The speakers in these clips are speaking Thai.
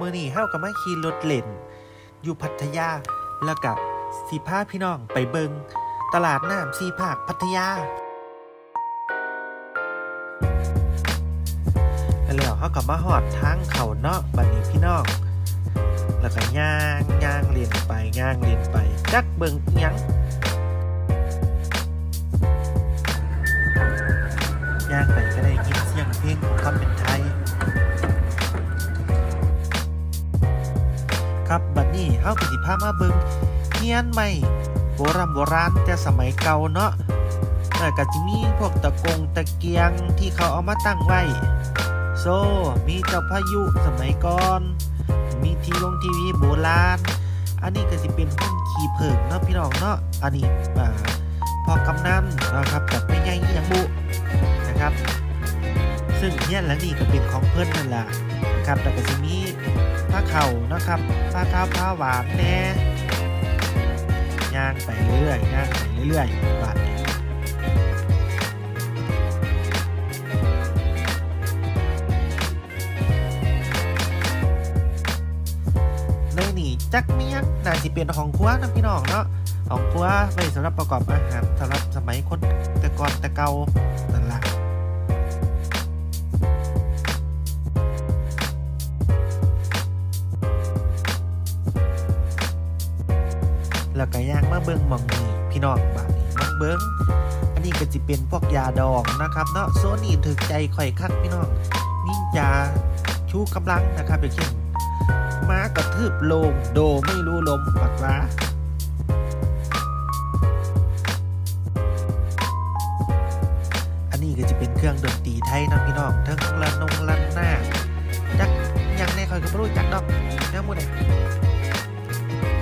มื่อนี้เฮาก็มาขี่รถเล่น อยู่พัทยาแล้วกับสีพาพี่น้องไปเบิงตลาดน้ำสีภาคพัทยาแล้วเขาก็มาหอดทางเขาเนาะบัดนี้พี่น้องแล้วก็ย่างย่างเรียนไปย่างเรียนไปจักเบิงยังย่างไปก็ได้ยินเสียงเพลงของความเป็น ครับ บัดนี้เฮาก็สิพามาเบิงเฮียนใหม่โบราณโบราณแต่สมัยเก่าเนาะแล้วก็จะมีพวกตะกงตะเกียงที่เขาเอามาตั้งไว้ โซ มีเจ้าพายุสมัยก่อน มีทีลงทีวีโบราณ อันนี้ก็จะเป็นหุ้นขี่เผิงเนาะพี่น้องเนาะ อันนี้อ่าพอกำนันนะครับแต่ไม่ใหญ่อหยังบุ ซึ่งเนี่ยและนี่ก็เป็นของเพื่อนนั่นแหละนะครับแต่ก็จะมีผ้าเข่านะครับผ้าขาวผ้าหวานแน่ย่างไปเรื่อยย่างไปเรื่อยบาดนี้ในนี่จักเมียงน่าสิเป็นของครัวนะพี่น้องเนาะของครัวไว้สำหรับประกอบอาหารสำหรับสมัยคนแต่ก่อนแต่เก่า แล้วก็ย่างมาเบิ้งมองนี่พี่น้องบาดนี้มาเบิ้งอันนี้ก็จะเป็นพวกยาดองนะครับเนาะโซนี่ถึกใจข่อยคักพี่น้องมียาชูกำลังนะครับอย่างเช่นม้ากระทืบโลงโดไม่รู้ลมปักว้าอันนี้ก็จะเป็นเครื่องดนตรีไทยนะพี่น้องทั้งละนงลันหน้าจักยังในคอยก็ไม่รู้จักดอกแน่มุดเนี่ย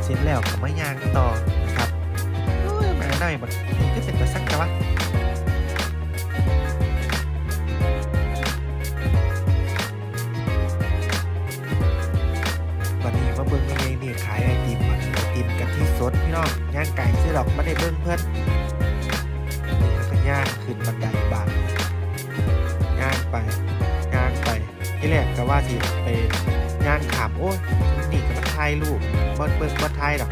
เสร็จแล้วก็มายางต่อนะครับแม่ได้บัดนี่ก็เป็นตะสักแต่วะวันนี้มาเบิ้งเองนี่ขายไอติมไอติมกะทิสดพี่น้องย่างไก่ซื้อดอกไม่ได้เบิ้งเพื่อนนี่แล้วก็ย่างขึ้นบันไดบานย่างไปย่างไปที่แรกก็ว่าที่ไปย่างขามโอ้ยนี่ก็มาถ่ายรูป บดเบิ้งบดถ่ายดอก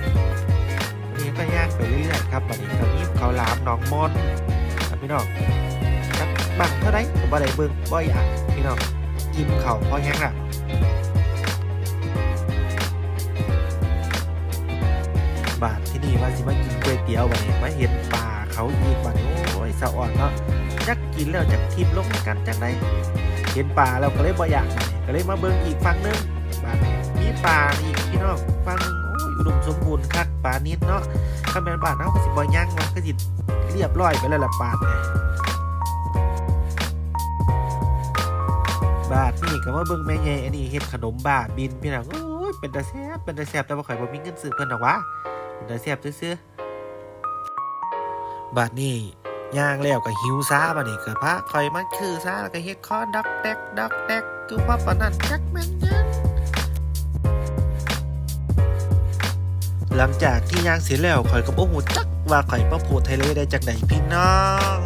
วันนี้ก็ยางไปเรื่อยๆครับวันนี้ก็มีเขาลามหนองมอนครับพี่น้องจักบังเท่าไรผมบ่ได้เบิ้งบ่อยากพี่น้องกินเขาวพอแห้งละบาทที่นี่ว่าสิมากินก๋วยเตี๋ยววันนี้มาเห็นป่าเขาอีกวันโอ้ยสะอ่อนเนาะจักกินแล้วจักทิมลงกันจักได้เห็นป่าเราก็เลยบ่อยากก็เลยมาเบิ่งอีกฝั่งหนึงบาดนี้มีป่าอีกพี่น้องฝั่ง ดมสมบูรณ์คักป่านิดเนาะถ้าเป็นป่าเนาก็สิบ่ย่างว่าก็สิเรียบร้อยไปแล้วล่ะป่าเนี่ยบาทนี่ก็มาเบิ่งแม่ใหญ่อันนี้เฮ็ดขนมบ้าบินพี่น้องโอ้ยเป็นตาแซ่บเป็นตาแซ่บแต่ว่าข่อยบ่มีเงินซื้อเพิ่นดอกวะเดี๋ยวเสียบซื้อบาดนี้ย่างแล้วก็หิวซ่าบาดนี้ก็พระคอยมันคือซ่าแล้วก็เฮ็ดคอดักแดกดักแดกคือว่าปานนั้นจักแม่นยัง หลังจากที่ย่างเสร็จแล้วข่อยก็บ่ฮู้จักว่าข่อยมาโพดไทยเลยได้จักไดพี่น้อง